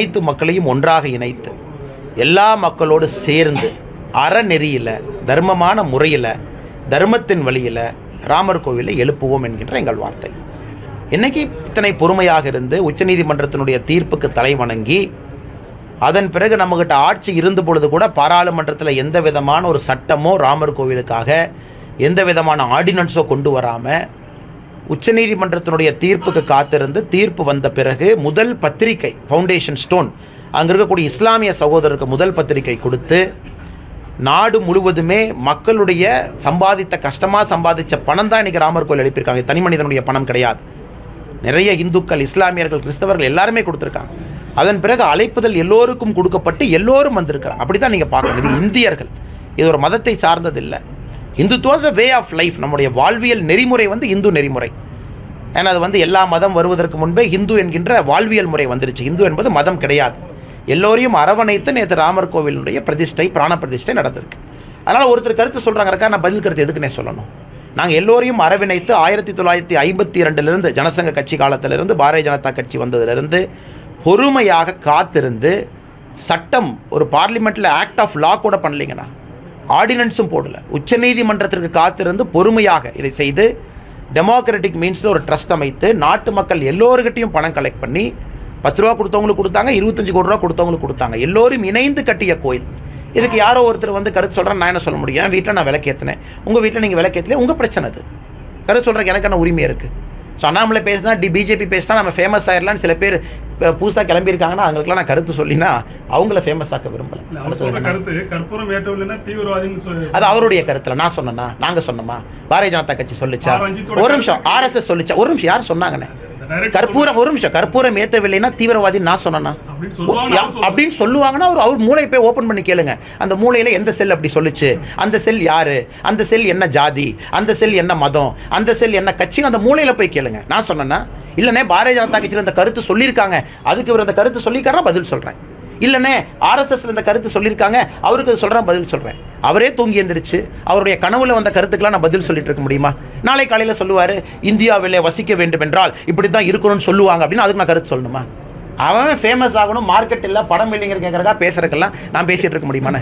அனைத்து மக்களையும் ஒன்றாக இணைத்து எல்லா மக்களோடு சேர்ந்து அறநெறியில் தர்மமான முறையில் தர்மத்தின் வழியில் ராமர் கோவிலை எழுப்புவோம் என்கின்ற எங்கள் வார்த்தை. இன்னைக்கு இத்தனை பொறுமையாக இருந்து உச்சநீதிமன்றத்தினுடைய தீர்ப்புக்கு தலை வணங்கி அதன் பிறகு நம்மகிட்ட ஆட்சி இருந்த பொழுது கூட பாராளுமன்றத்தில் எந்த விதமான ஒரு சட்டமோ ராமர் கோவிலுக்காக எந்த விதமான ஆர்டினன்ஸோ கொண்டு வராமல் உச்சநீதிமன்றத்தினுடைய தீர்ப்புக்கு காத்திருந்து தீர்ப்பு வந்த பிறகு முதல் பத்திரிகை ஃபவுண்டேஷன் ஸ்டோன் அங்கே இருக்கக்கூடிய இஸ்லாமிய சகோதரருக்கு முதல் பத்திரிகை கொடுத்து நாடு முழுவதுமே மக்களுடைய சம்பாதித்த கஷ்டமாக சம்பாதிச்ச பணம் தான் இன்றைக்கி ராமர் கோயில் எழுப்பியிருக்காங்க தனி மனிதனுடைய பணம் கிடையாது. நிறைய இந்துக்கள் இஸ்லாமியர்கள் கிறிஸ்தவர்கள் எல்லாருமே கொடுத்துருக்காங்க. அதன் பிறகு அழைப்புதல் எல்லோருக்கும் கொடுக்கப்பட்டு எல்லோரும் வந்திருக்கிறாங்க. அப்படி தான் நீங்கள் பார்க்கணும். இது இந்தியர்கள். இது ஒரு மதத்தை சார்ந்தது இல்லை வே ஆஃப் லைஃப் நம்முடைய வாழ்வியல் நெறிமுறை வந்து இந்து நெறிமுறை. ஏன்னா அது வந்து எல்லா மதம் வருவதற்கு முன்பே இந்து என்கின்ற வாழ்வியல் முறை வந்துருச்சு. இந்து என்பது மதம் கிடையாது. எல்லோரையும் அரவணைத்து நேற்று ராமர் கோவிலுடைய பிரதிஷ்டை பிராண பிரதிஷ்டை நடந்திருக்கு. அதனால் ஒருத்தர் கருத்து சொல்கிறாங்கக்கா நான் பதில் கருத்து எதுக்குன்னே சொல்லணும். நாங்கள் எல்லோரையும் அரவணைத்து ஆயிரத்தி தொள்ளாயிரத்தி ஐம்பத்தி ரெண்டுலேருந்து ஜனசங்க கட்சி காலத்திலிருந்து பாரதிய ஜனதா கட்சி வந்ததிலிருந்து பொறுமையாக காத்திருந்து சட்டம் ஒரு பார்லிமெண்ட்டில் ஆக்ட் ஆஃப் லா கூட பண்ணலைங்கண்ணா. ஆர்டினன்ஸும் போடல. உச்சநீதிமன்றத்திற்கு காத்திருந்து பொறுமையாக இதை செய்து டெமோக்ராட்டிக் மீன்ஸில் ஒரு ட்ரஸ்ட் அமைத்து நாட்டு மக்கள் எல்லோருக்கிட்டையும் பணம் கலெக்ட் பண்ணி பத்து ரூபா கொடுத்தவங்களுக்கு கொடுத்தாங்க இருபத்தஞ்சு கோடி ரூபா கொடுத்தவங்களுக்கு கொடுத்தாங்க. எல்லோரும் இணைந்து கட்டிய கோயில். இதுக்கு யாரோ ஒருத்தர் வந்து கருத்து சொல்கிறேன் நான் என்ன சொல்ல முடியும்? என் வீட்டில் நான் விளக்கேற்றினேன் உங்கள் வீட்டில் நீங்கள் விளக்கேற்றல உங்கள் பிரச்சனை அது. கருத்து சொல்கிறக்கு எனக்கு என்ன உரிமை இருக்குது ஸோ அண்ணாமலை பேசினா டி பிஜேபி பேசினா நம்ம ஃபேமஸ் ஆயிடலாம்னு சில பேர் புதுசாக கிளம்பியிருக்காங்கன்னா அவங்களுக்குலாம் நான் கருத்து சொல்லினா அவங்கள ஃபேமஸ் ஆக்க விரும்பல. அது அவருடைய கருத்துல நான் சொன்னேன்னா நாங்க சொன்னோமா? பாரதிய ஜனதா கட்சி சொல்லுச்சா? ஒரு நிமிஷம் ஆர்எஸ்எஸ் சொல்லுச்சா? ஒரு நிமிஷம் யார் சொன்னாங்கண்ணே கற்பூரம் ஒரு நிமிஷம். கற்பூரம் ஏத்தவில்லைன்னா தீவிரவாதி நான் சொன்னேன்னா? அப்படின்னு சொல்லுவாங்கன்னா அவர் அவர் மூளை போய் ஓப்பன் பண்ணி கேளுங்க. அந்த மூளையில எந்த செல் அப்படி சொல்லுச்சு? அந்த செல் யாரு? அந்த செல் என்ன ஜாதி? அந்த செல் என்ன மதம்? அந்த செல் என்ன கட்சி? அந்த மூளையில போய் கேளுங்க. நான் சொன்னேன்னா இல்லனே பாரதிய ஜனதா கட்சியில் இந்த கருத்து சொல்லியிருக்காங்க. அதுக்கு இவர் அந்த கருத்து சொல்லியிருக்காரா பதில் சொல்றேன். இல்லனே ஆர்எஸ்எஸ்ல இந்த கருத்து சொல்லியிருக்காங்க. அவருக்கு இது சொல்றேன் பதில் சொல்றேன். அவரே தூங்கி எந்திரிச்சு அவருடைய கனவுல வந்த கருத்துக்கெல்லாம் நான் பதில் சொல்லிட்டு இருக்க முடியுமா? நாளை காலையில சொல்லுவாரு இந்தியாவிலே வசிக்க வேண்டும் என்றால் இப்படி தான் இருக்கணும்னு சொல்லுவாங்க அப்படின்னு அதுக்கு நான் கருத்து சொல்லணுமா? அவன் ஃபேமஸ் ஆகணும் மார்க்கெட் இல்லை படம் இல்லைங்கிற கேட்கறக்கா பேசுறதுக்கெல்லாம் நான் பேசிட்டு இருக்க முடியுமாண்ணே?